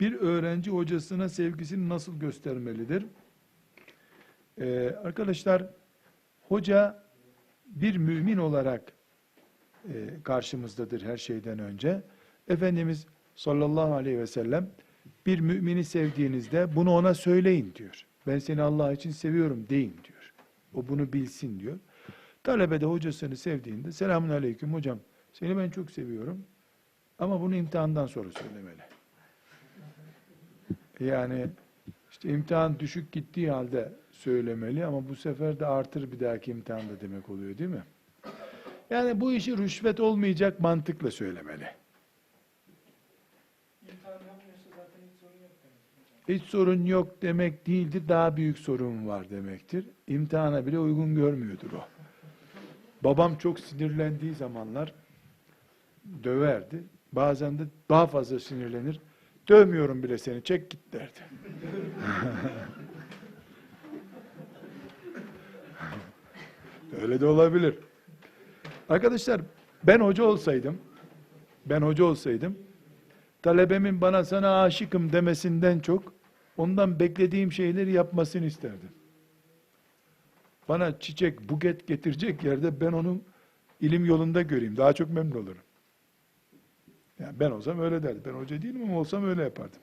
Bir öğrenci hocasına sevgisini nasıl göstermelidir? Ee, arkadaşlar, hoca bir mümin olarak e, karşımızdadır her şeyden önce. Efendimiz sallallahu aleyhi ve sellem bir mümini sevdiğinizde bunu ona söyleyin diyor. Ben seni Allah için seviyorum deyin diyor. O bunu bilsin diyor. Talebe de hocasını sevdiğinde selamun aleyküm hocam seni ben çok seviyorum ama bunu imtihandan sonra söylemeli. Yani işte imtihan düşük gittiği halde söylemeli ama bu sefer de artır bir dahaki imtihanda demek oluyor değil mi? Yani bu işi rüşvet olmayacak mantıkla söylemeli. Hiç sorun yok demek değildir, daha büyük sorun var demektir. İmtihana bile uygun görmüyordur o. Babam çok sinirlendiği zamanlar döverdi. Bazen de daha fazla sinirlenir. Dövmüyorum bile seni, çek git derdi. Öyle de olabilir. Arkadaşlar ben hoca olsaydım, ben hoca olsaydım, talebemin bana sana aşıkım demesinden çok, ondan beklediğim şeyleri yapmasını isterdim. Bana çiçek, buket getirecek yerde ben onun ilim yolunda göreyim. Daha çok memnun olurum. Yani ben olsam öyle derdim. Ben hoca değilim ama olsam öyle yapardım.